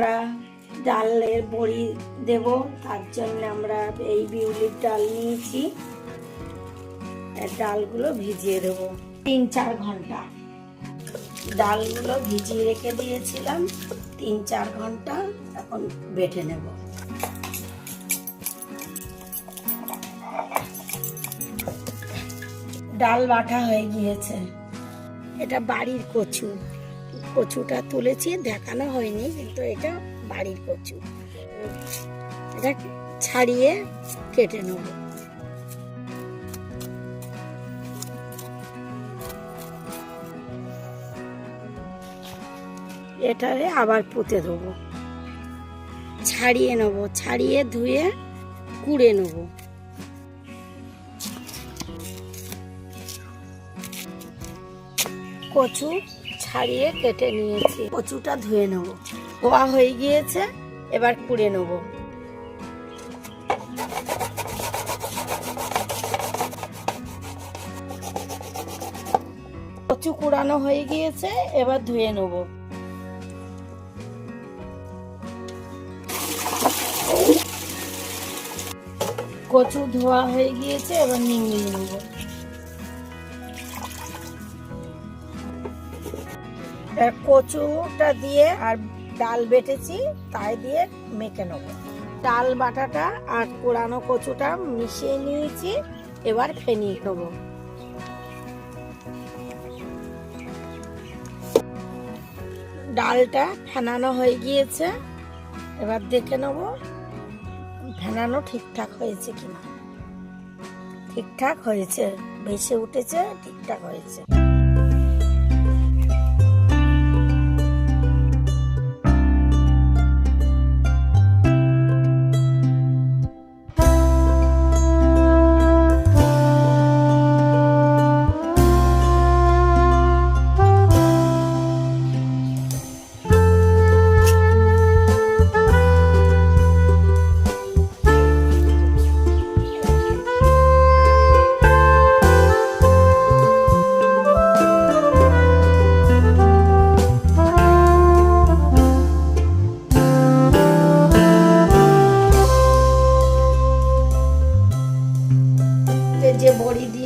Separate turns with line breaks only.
আমরা ডালের বড়ি দেব, তার জন্য আমরা এই বিউলির ডাল নিয়েছি। ডালগুলো ভিজিয়ে দেবো। তিন চার ঘণ্টা। ডালগুলো ভিজিয়ে রেখে দিয়েছিলাম। তিন চার ঘণ্টা এখন বেটে নেব। ডাল বাটা হয়ে গিয়েছে। এটা বাড়ির কচু। কচুটা তুলেছি, দেখানো হয়নি, কিন্তু এটা বাড়ির কচু। এটা ছাড়িয়ে কেটে নেব। এটারে আবার পুঁতে দেবো। ছাড়িয়ে নেব, ছাড়িয়ে ধুয়ে কুড়ে নেব। কচু ছাড়িয়ে কেটে নিয়েছি। কচুটা ধুয়ে নেব। ধোয়া হয়ে গিয়েছে এবার কুড়ে নেব। কচু কুড়ানো হয়ে গিয়েছে এবার ধুয়ে নেব। কচু ধোয়া হয়ে গিয়েছে এবার নিংড়িয়ে নেব। কচুটা দিয়ে আর ডাল বেটেছি, তাই দিয়ে মেখে নেব। ডাল বাটাটা আর কোরানো কচুটা মিশিয়ে নিয়েছি, এবার ফেনিয়ে নেব। ডালটা ফেনানো হয়ে গিয়েছে, এবার দেখে নেব ফেনানো ঠিকঠাক হয়েছে কিনা। ঠিকঠাক হয়েছে, ভেসে উঠেছে, ঠিকঠাক হয়েছে। যে বড়ি সেই